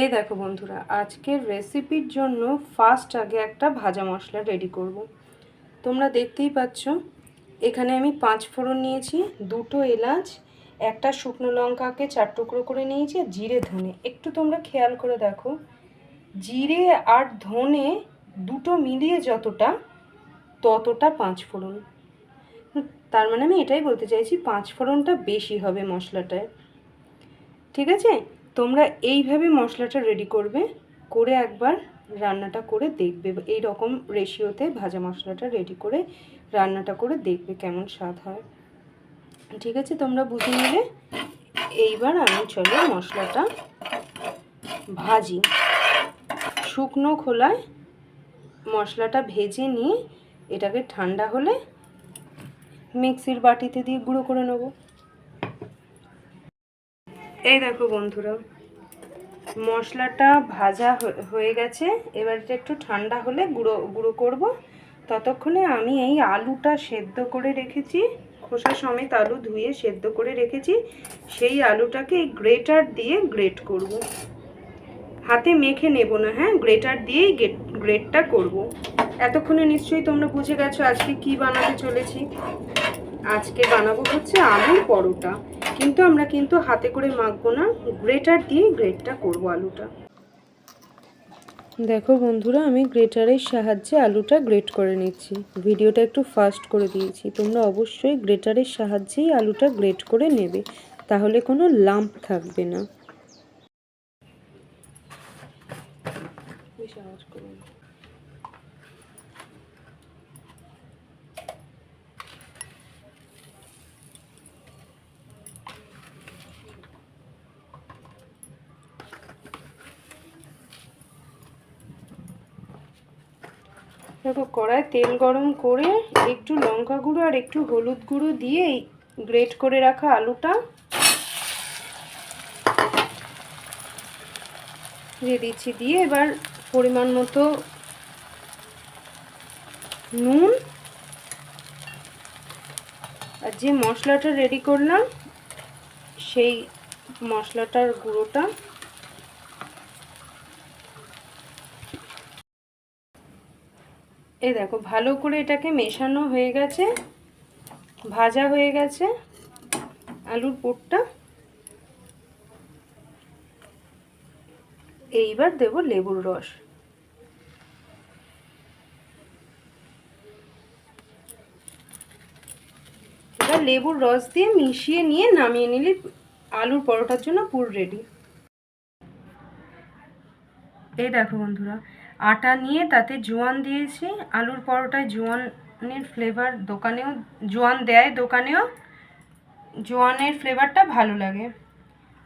এই দেখো বন্ধুরা, আজকের রেসিপির জন্য ফার্স্ট আগে একটা ভাজা মশলা রেডি করব। তোমরা দেখতেই পাচ্ছ, এখানে আমি পাঁচ ফোড়ন নিয়েছি, দুটো এলাচ, একটা শুকনো লঙ্কাকে চার টুকরো করে নিয়েছি, আর জিরে ধনে। একটু তোমরা খেয়াল করে দেখো, জিরে আর ধনে দুটো মিলিয়ে যতটা, ততটা পাঁচ ফোড়ন। তার মানে আমি এটাই বলতে চাইছি, পাঁচ ফোড়নটা বেশি হবে মশলাটায়। ঠিক আছে? তোমরা এইভাবে মশলাটা রেডি করবে, করে একবার রান্নাটা করে দেখবে। এই রকম রেশিওতে ভাজা মশলাটা রেডি করে রান্নাটা করে দেখবে কেমন স্বাদ হয়। ঠিক আছে, তোমরা বুঝে নিলে। এইবার আমি চলো মশলাটা ভাজি। শুকনো খোলায় মশলাটা ভেজে নিয়ে এটাকে ঠান্ডা হলে মিক্সির বাটিতে দিয়ে গুঁড়ো করে নেব। এই দেখো বন্ধুরা, মশলাটা ভাজা হয়ে গেছে। এবার এটা একটু ঠান্ডা হলে গুঁড়ো গুঁড়ো করব। ততক্ষণে আমি এই আলুটা সেদ্ধ করে রেখেছি। খোসা সমেত আলু ধুয়ে সেদ্ধ করে রেখেছি। সেই আলুটাকে এই গ্রেটার দিয়ে গ্রেট করব। হাতে মেখে নেব না হ্যাঁ? গ্রেটার দিয়েই গ্রেটটা করব। এতক্ষণে নিশ্চয়ই তোমরা বুঝে গেছো আজকে কি বানাতে চলেছি। আজকে বানাবো হচ্ছে আলুর পরোটা। কিন্তু আমরা কিন্তু হাতে করে মাখবো না, গ্রেটার দিয়ে গ্রেটটা করব আলুটা। দেখো বন্ধুরা, আমি গ্রেটারের সাহায্যে আলুটা গ্রেট করে নিচ্ছি। ভিডিওটা একটু ফাস্ট করে দিয়েছি। তোমরা অবশ্যই গ্রেটারের সাহায্যেই আলুটা গ্রেট করে নেবে, তাহলে কোনো লাম্প থাকবে না। দেখো কড়ায় তেল গরম করে একটু লঙ্কা গুঁড়ো আর একটু হলুদ গুঁড়ো দিয়ে গ্রেট করে রাখা আলুটা দিয়ে দিচ্ছি দিয়ে এবার পরিমাণ মতো নুন আর যে মশলাটা রেডি করলাম, সেই মশলাটার গুঁড়োটা এই দেখো, ভালো করে এটাকে মেশানো হয়ে গেছে, ভাজা হয়ে গেছে আলুর পোটটা। এইবার দেব লেবুর রস। এবার লেবুর রস দিয়ে মিশিয়ে নিয়ে নামিয়ে নিলে আলুর পরোটার জন্য পুর রেডি এই দেখো বন্ধুরা আটা নিয়ে তাতে জোয়ান দিয়েছি। আলুর পরোটায় জোয়ানের ফ্লেভার দোকানেও, জোয়ান দেয় দোকানেও, জোয়ানের ফ্লেভারটা ভালো লাগে।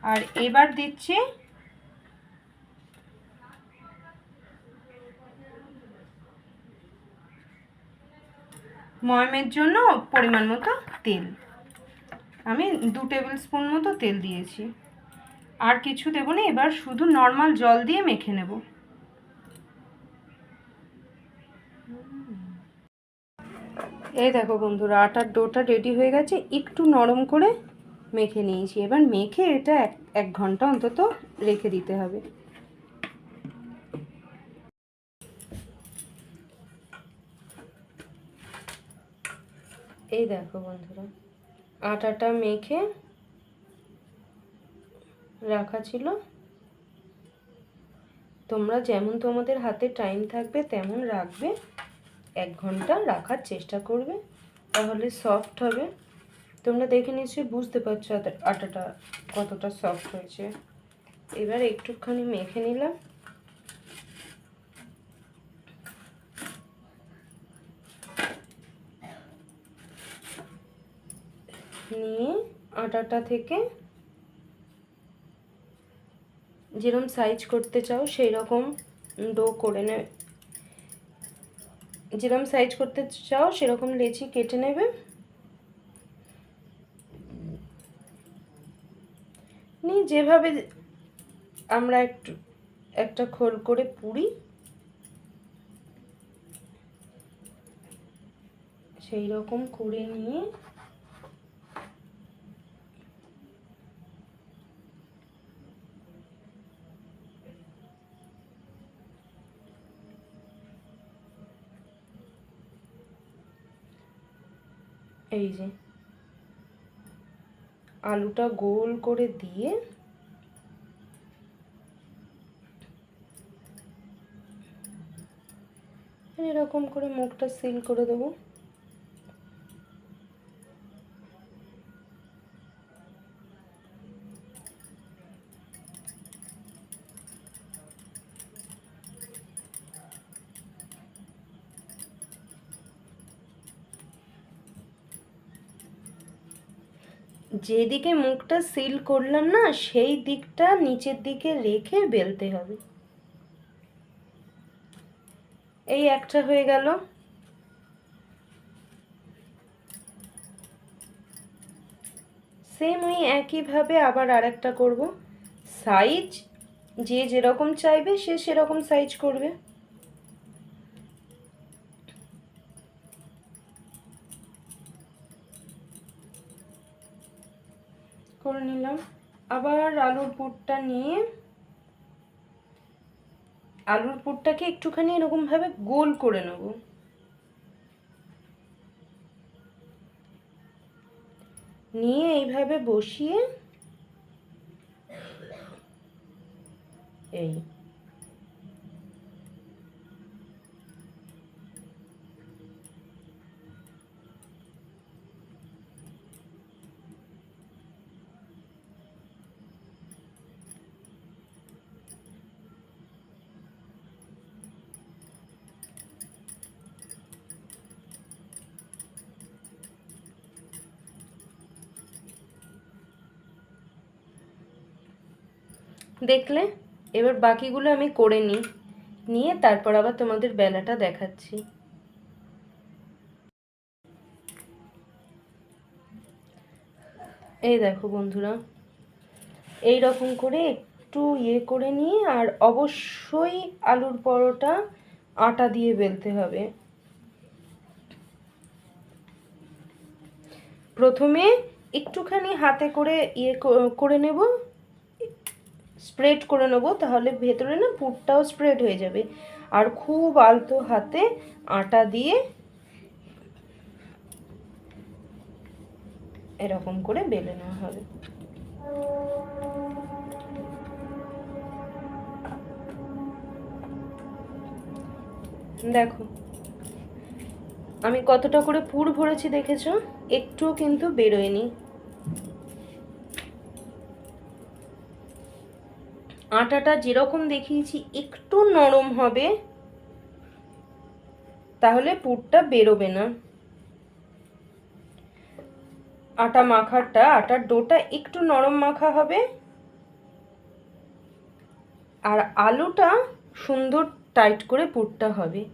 আর এবার দিচ্ছি ময়মের জন্য পরিমাণ মতো তেল। আমি দু টেবিল স্পুন মতো তেল দিয়েছি। আর কিছু দেবো না, এবার শুধু নর্মাল জল দিয়ে মেখে নেব। এই দেখো বন্ধুরা, আটার ডোটা রেডি হয়ে গেছে। একটু নরম করে মেখে নিয়েছি। এবার মেখে এটা এক এক ঘণ্টা অন্তত রেখে দিতে হবে। এই দেখো বন্ধুরা, আটাটা মেখে রাখা ছিল। তোমরা যেমন তোমাদের হাতে টাইম থাকবে, তেমন রাখবে। এক ঘণ্টা রাখার চেষ্টা করবে, তাহলে সফট হবে। তোমরা দেখে নিশ্চয়ই বুঝতে পারছ আটাটা কতটা সফট হয়েছে। এবার একটুখানি মেখে নিলাম। নিয়ে আটাটা থেকে যেরকম সাইজ করতে চাও সেই রকম ডো করে যেরকম সাইজ করতে চাও, সেরকম লেচি কেটে নেবে। নিয়ে যেভাবে আমরা একটু, একটা খোল করে পুরি। সেই রকম করে নিয়ে এই যে আলুটা গোল করে দিয়ে এরকম করে মুখটা সিল করে দেবো। যেদিকে মুখটা সিল করলাম না, সেই দিকটা নিচের দিকে রেখে বেলতে হবে। এই একটা হয়ে গেল। সেম ওই একইভাবে আবার আরেকটা করব। সাইজ যে যেরকম চাইবে, সে সেরকম সাইজ করবে। করে নিলাম। আবার আলুর পুরটা নিয়ে, আলুর পুরটাকে একটুখানি এরকমভাবে গোল করে নেব। নিয়ে এইভাবে বসিয়ে, এই দেখলে? এবার বাকিগুলো আমি করে নিই। নিয়ে তারপর আবার তোমাদের বেলাটা দেখাচ্ছি। এই দেখো বন্ধুরা এই রকম করে একটু ইয়ে করে নিয়ে আর অবশ্যই আলুর পরোটা আটা দিয়ে বেলতে হবে। প্রথমে একটুখানি হাতে করে ইয়ে করে নেব। স্প্রেড করে নেব, তাহলে ভেতরে না পুরটাও স্প্রেড হয়ে যাবে। আর খুব আলতো হাতে আটা দিয়ে এরকম করে বেলে নেওয়া হবে। দেখো, আমি কতটা করে পুর ভরেছি দেখেছ? একটুও কিন্তু বেরোয়নি। আটাটা যেরকম দেখিয়েছি, একটু নরম হবে। তাহলে পুরটা বেরোবে না। আটা মাখাটা আটার ডোটা একটু নরম মাখা হবে। আর আলুটা সুন্দর টাইট করে পুরটা হবে।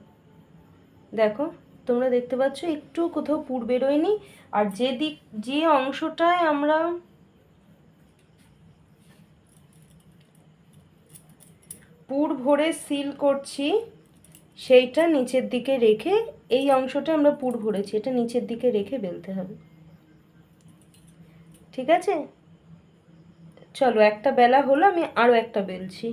দেখো, তোমরা দেখতে পাচ্ছ, একটু কোথাও পুর বেরোয়নি। আর যে দিক, যে অংশটায় আমরা পুর ভরে সিল করছি, সেইটা নিচের দিকে রেখে এই অংশটা আমরা পুর ভরেছি, এটা নিচের দিকে রেখে বেলতে হবে। ঠিক আছে? চলো, একটা বেলা হলো, আমি আরও একটা বেলছি।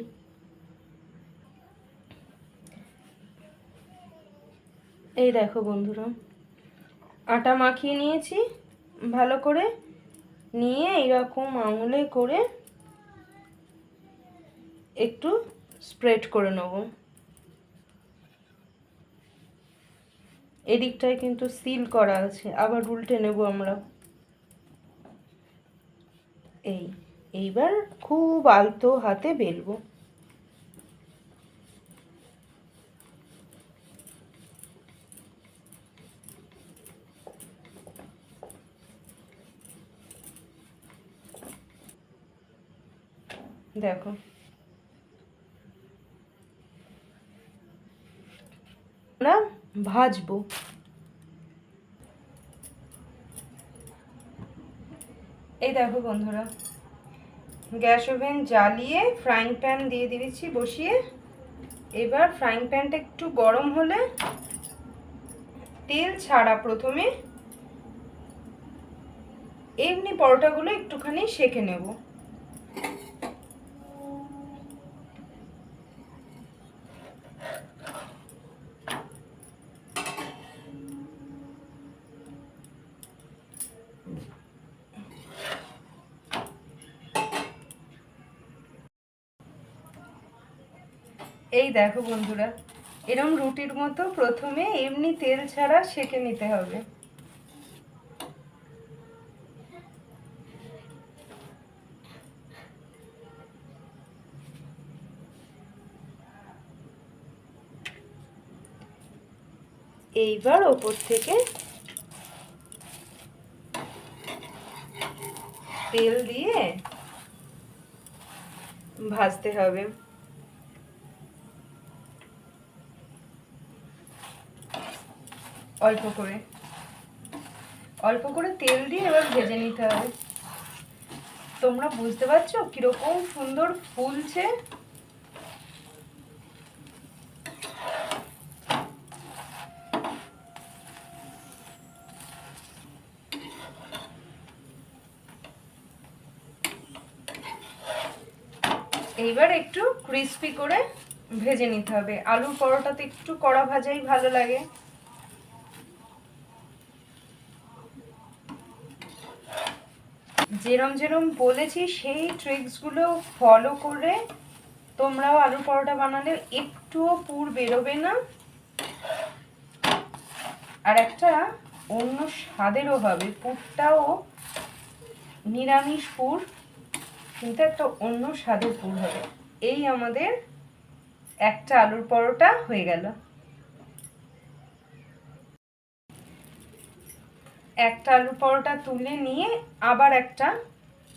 এই দেখো বন্ধুরা, আটা মাখিয়ে নিয়েছি, ভালো করে নিয়ে এইরকম আঙুলে করে একটু স্প্রেড করে নেব। এদিকটায় কিন্তু সিল করা আছে। আবার উল্টে নেব আমরা। এই, এইবার খুব আলতো হাতে বেলবো। দেখো আমরা ভাজবো। এই দেখো বন্ধুরা, গ্যাস ওভেন জ্বালিয়ে ফ্রাইং প্যান দিয়ে দিয়েছি বসিয়ে। এবার ফ্রাইং প্যানটা একটু গরম হলে তেল ছাড়া প্রথমে এমনি পরোটাগুলো একটুখানি সেঁকে নেব। এই দেখো বন্ধুরা, এরম রুটির মতো প্রথমে এমনি তেল ছাড়া সেঁকে নিতে হবে। এইবার ওপর থেকে তেল দিয়ে ভাজতে হবে। অল্প করে। অল্প করে তেল দিয়ে এবার ভেজে নিতে হবে। তোমরা বুঝতে পারছ কীরকম সুন্দর ফুলছে? এইবার একটু ক্রিস্পি করে ভেজে নিতে হবে। আলুর পরোটাতে একটু কড়া ভাজাই ভালো লাগে। যেরম যেরম বলেছি, সেই ট্রিক্সগুলো ফলো করে তোমরাও আলু পরোটা বানালে একটুও পুর বেরোবে না। আর একটা অন্য স্বাদেরও হবে, পুরটাও নিরামিষ পুর, কিন্তু একটা অন্য স্বাদের পুর হবে। এই আমাদের একটা আলুর পরোটা হয়ে গেল। একটা আলু পরোটা তুলে নিয়ে আবার একটা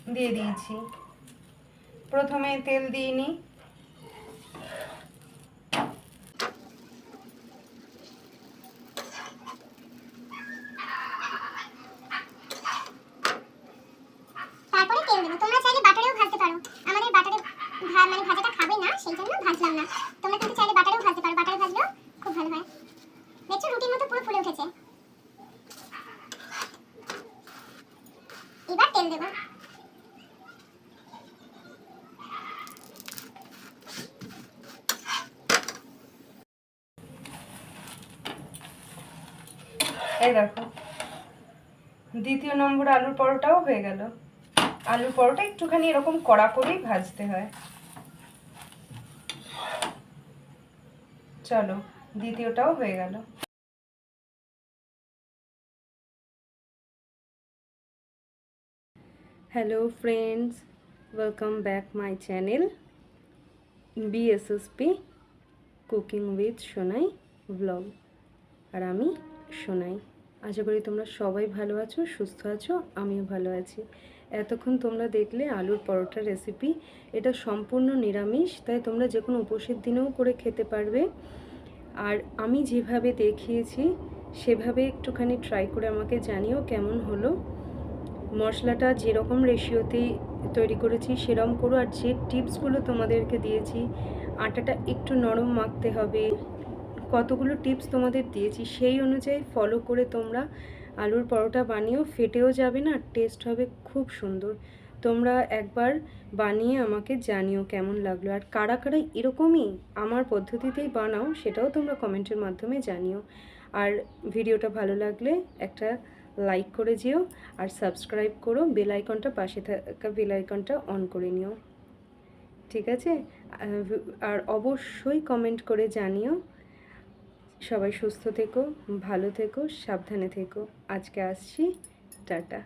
দিয়ে দিয়েছি। প্রথমে তেল দিয়ে নিই তারপরে তেল দেবো তোমরা চাইলে বাটারেও ভাজতে পারো আমাদের বাটারে ভা- মানে ভাজাটা খাবে না সেই জন্য ভাজলাম না তোমরা কিন্তু চাইলে বাটারেও ভাজতে পারো বাটারে ভাজলেও খুব ভালো হয় দেখছ রুটির মতো পুরো ফুলে উঠেছে এবার এই দেখো, দ্বিতীয় নম্বর আলুর পরোটাও হয়ে গেল। আলুর পরোটা একটুখানি এরকম কড়া করেই ভাজতে হয়। চলো, দ্বিতীয়টাও হয়ে গেল। Hello friends welcome back my channel BSSP cooking with Sonai blog আর আমি সোনাই আশা করি তোমরা সবাই ভালো আছো, সুস্থ আছো, আমিও ভালো আছি। এতক্ষণ তোমরা দেখলে আলুর পরোটা রেসিপি এটা সম্পূর্ণ নিরামিষ, তাই তোমরা যে কোনো উপোসের দিনেও করে খেতে পারবে। আর আমি যেভাবে দেখিয়েছি, সেভাবে একটুখানি ট্রাই করে আমাকে জানিও কেমন হলো। মশলাটা যেরকম রেশিওতেই তৈরি করেছি সেরকম করো। আর যে টিপসগুলো তোমাদেরকে দিয়েছি, আটাটা একটু নরম মাখতে হবে। কতগুলো টিপস তোমাদের দিয়েছি, সেই অনুযায়ী ফলো করে তোমরা আলুর পরোটা বানিয়েও ফেটেও যাবে না টেস্ট হবে খুব সুন্দর। তোমরা একবার বানিয়ে আমাকে জানিও কেমন লাগল। আর কারা কারা এরকমই আমার পদ্ধতিতেই বানাও, সেটাও তোমরা কমেন্টের মাধ্যমে জানিও। আর ভিডিওটা ভালো লাগলে একটা লাইক করে যেও আর সাবস্ক্রাইব করো বেল আইকনটা পাশে থাকা বেল আইকনটা অন করে নিও। ঠিক আছে? আর অবশ্যই কমেন্ট করে জানিও। সবাই সুস্থ থেকো, ভালো থেকো, সাবধানে থেকো। আজকে আসছি। টাটা।